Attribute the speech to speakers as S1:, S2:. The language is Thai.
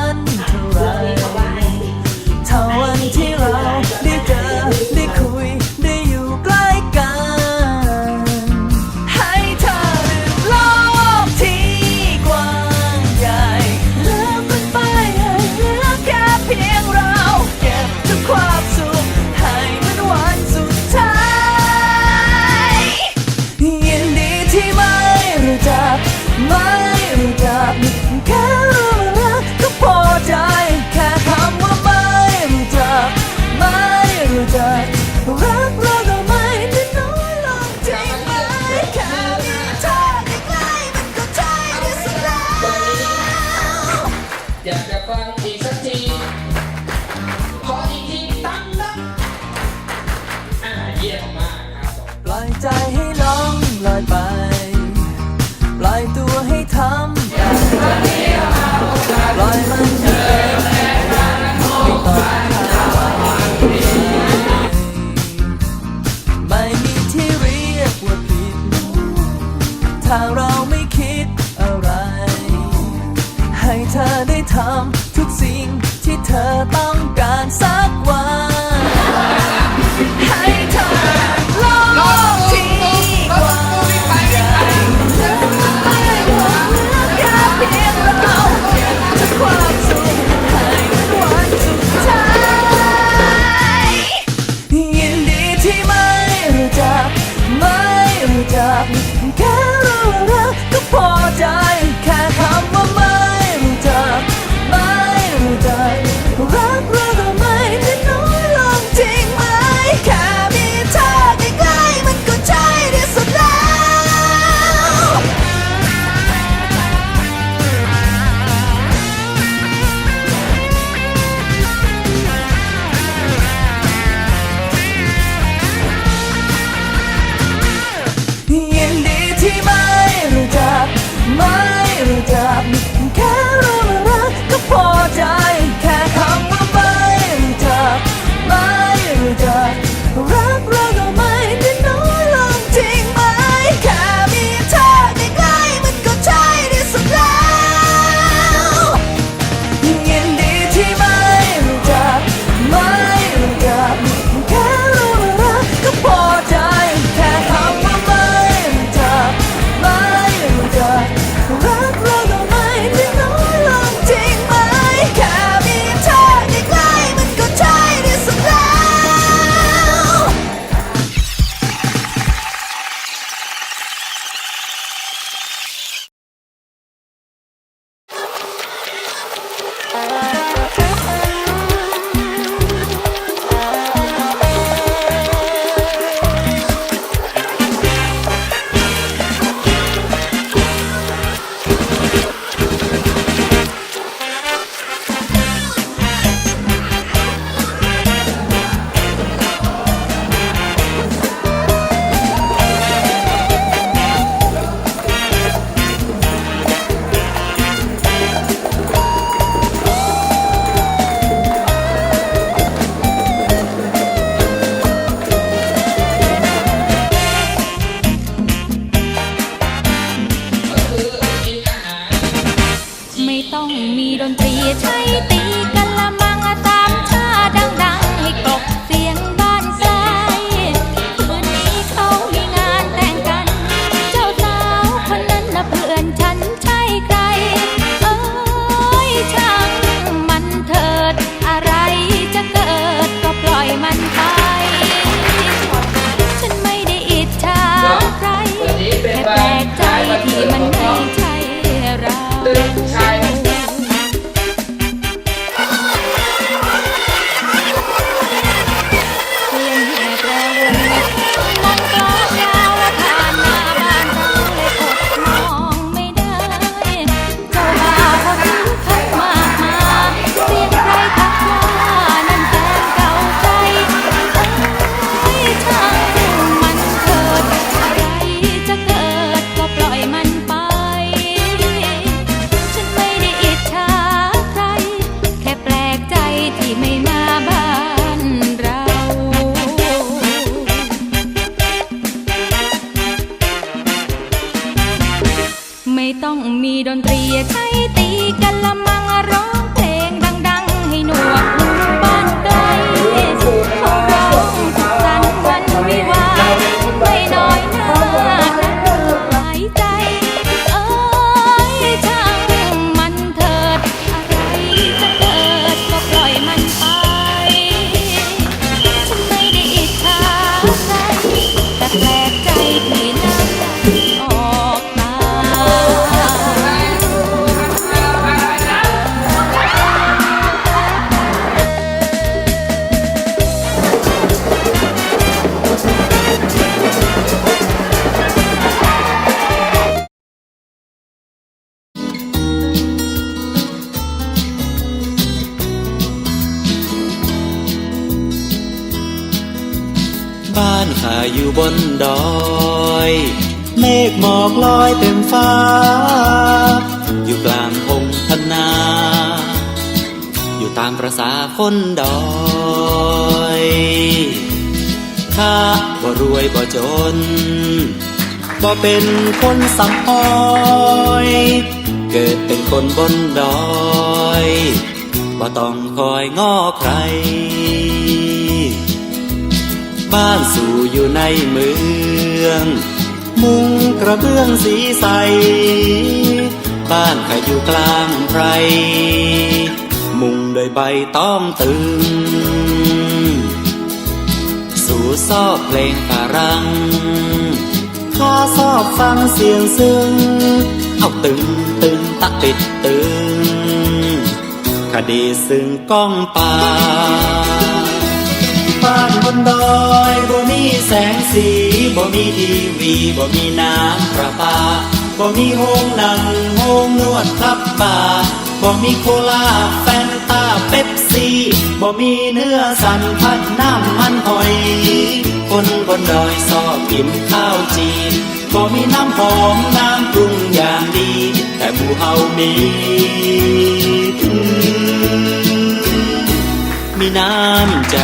S1: ญ Bundy. เธอได้ทำทุ
S2: กสิ่ง
S1: ที่เธอต้องการสักวัน Bye. ไม่
S3: ต้องมีดนตรีใช้ตีกันละมังตามชาดังๆให้กลบ ข้าอยู่บนดอย
S4: เมฆหมอกลอยเต็มฟ้า อยู่กลางพงพนา อยู่ตามประษาคนดอยข้าบ่รวยบ่จนบ่เป็นคนสำอ้อยเกิดเป็นคนบนดอยบ่ต้องคอยง้อใคร บ้านสู่อยู่ในเมือง มุงกระเบื้องสีใส บ้านข้าอยู่กลางไพร มุงโดยใบต้องตึง สู่ซอกเพลงฝรั่งข้าชอบฟังเสียงซึ้ง เอาตึงตึงตะติดตึงคดีซึ่งก้องป่าบ้าน นดอยบ่มีแสงสีบ่มีทีวีบ่มีน้ำประปาบ่มีโฮงหนังโฮงนวดครับป่าบ่มีโคลาแฟนตาเป๊ปซี่บ่มีเนื้อสันพัดน้ำมันหอย คนบนดอยชอบกินข้าวจีนบ่มีน้ำหอมน้ำปรุงอย่างดี แต่หมู่เฮามีมีน้ำใจ